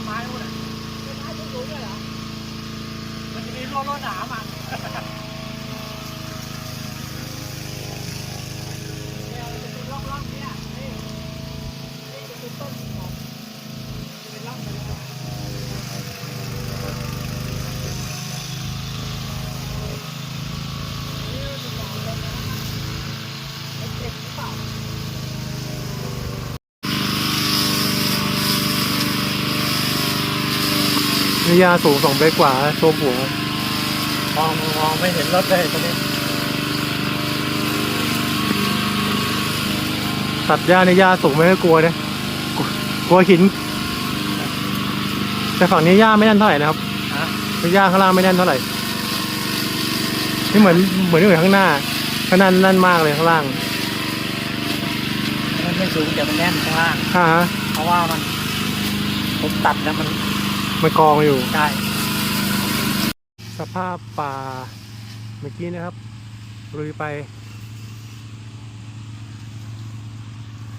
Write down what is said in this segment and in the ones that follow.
ต้นไม้นู่นน่ต้นไม้สูงๆเลยเหรอ มันจะมีรั้วรวดหนามอะ นี่ยาสูงสองเมตรกว่าโชว์หัวมองมองไม่เห็นรถเลยตอนนี้ ตัดหญ้าในหญ้าสูงไม่ก็กลัวนะกลัวกลัวหิน แต่ฝั่งนี้หญ้าไม่แน่นเท่าไหร่นะครับฮะหญ้าข้างล่างไม่แน่นเท่าไหร่นี่เหมือนเหมือนอยู่ข้างหน้าข้างหน้าแน่นมากเลยข้างล่างมันไม่สูงแต่มันแน่นข้างล่างฮ่าฮะเพราะว่ามันผมตัดแล้วมัน มันกองอยู่ได้สภาพป่าเมื่อกี้นะครับลุยไป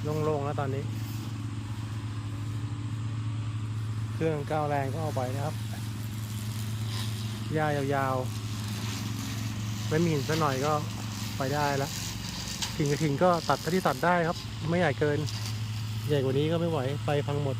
โล่งๆแล้วตอนนี้ เครื่องก้าวแรงก็เอาไปนะครับหญ้ายาวๆ ไม่มีหินสักหน่อยก็ไปได้แล้วถิงกับถิงก็ตัดเท่าที่ตัดได้ครับ ไม่ใหญ่เกิน ใหญ่กว่านี้ก็ไม่ไหวไปพังหมด